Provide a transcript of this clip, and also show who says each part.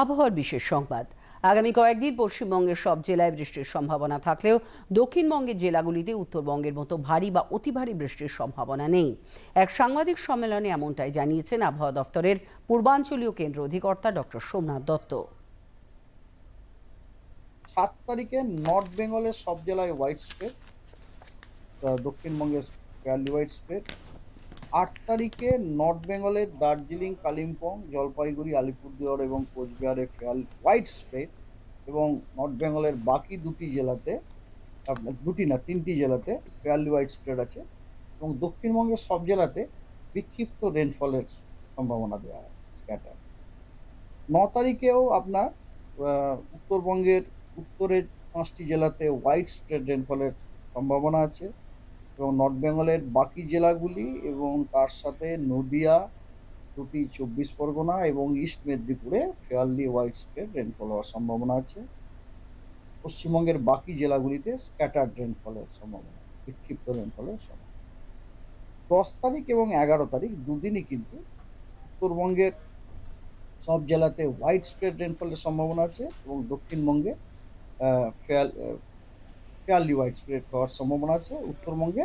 Speaker 1: আবহাওয়ার বিশেষ সংবাদ। আগামী কয়েকদিন পশ্চিমবঙ্গের সব জেলায় বৃষ্টির সম্ভাবনা থাকলেও দক্ষিণবঙ্গের জেলাগুলিতে উত্তরবঙ্গের মতো ভারী বা অতি ভারী বৃষ্টির সম্ভাবনা নেই। এক সাংবাদিক সম্মেলনে এমনটাই জানিয়েছেন আবহাওয়া দফতরের পূর্বাঞ্চলীয় কেন্দ্র অধিকর্তা ডক্টর সোমনাথ দত্ত।
Speaker 2: সাত তারিখে নর্থ বেঙ্গলের সব জেলায় হোয়াইট স্প্রেড দক্ষিণবঙ্গের হোয়াইট স্প্রেড আট তারিখে নর্থ বেঙ্গলের দার্জিলিং, কালিম্পং, জলপাইগুড়ি, আলিপুরদুয়ার এবং কোচবিহারে ফেয়ার হোয়াইট স্প্রেড এবং নর্থ বেঙ্গলের বাকি দুটি জেলাতে আপনার দুটি না, তিনটি জেলাতে ফেয়ারলি হোয়াইট স্প্রেড আছে এবং দক্ষিণবঙ্গের সব জেলাতে বিক্ষিপ্ত রেনফলের সম্ভাবনা দেওয়া আছে স্ক্যাটার ন তারিখেও আপনার উত্তরবঙ্গের উত্তরের পাঁচটি জেলাতে হোয়াইট স্প্রেড রেনফলের সম্ভাবনা আছে। এবং নর্থ বেঙ্গলের বাকি জেলাগুলি এবং তার সাথে নদিয়া, দুটি চব্বিশ পরগনা এবং ইস্ট মেদিনীপুরে ফেয়ারলি হোয়াইট স্প্রেড রেনফল হওয়ার সম্ভাবনা আছে। পশ্চিমবঙ্গের বাকি জেলাগুলিতে স্ক্যাটার্ড রেনফলের সম্ভাবনা, বিক্ষিপ্ত রেনফলের সম্ভাবনা। দশ তারিখ এবং এগারো তারিখ দুদিনই কিন্তু উত্তরবঙ্গের সব জেলাতে হোয়াইট স্প্রেড রেনফলের সম্ভাবনা আছে এবং দক্ষিণবঙ্গে ফেয়ার ফেয়ারলি হোয়াইট স্প্রেড হওয়ার সম্ভাবনা আছে উত্তরবঙ্গে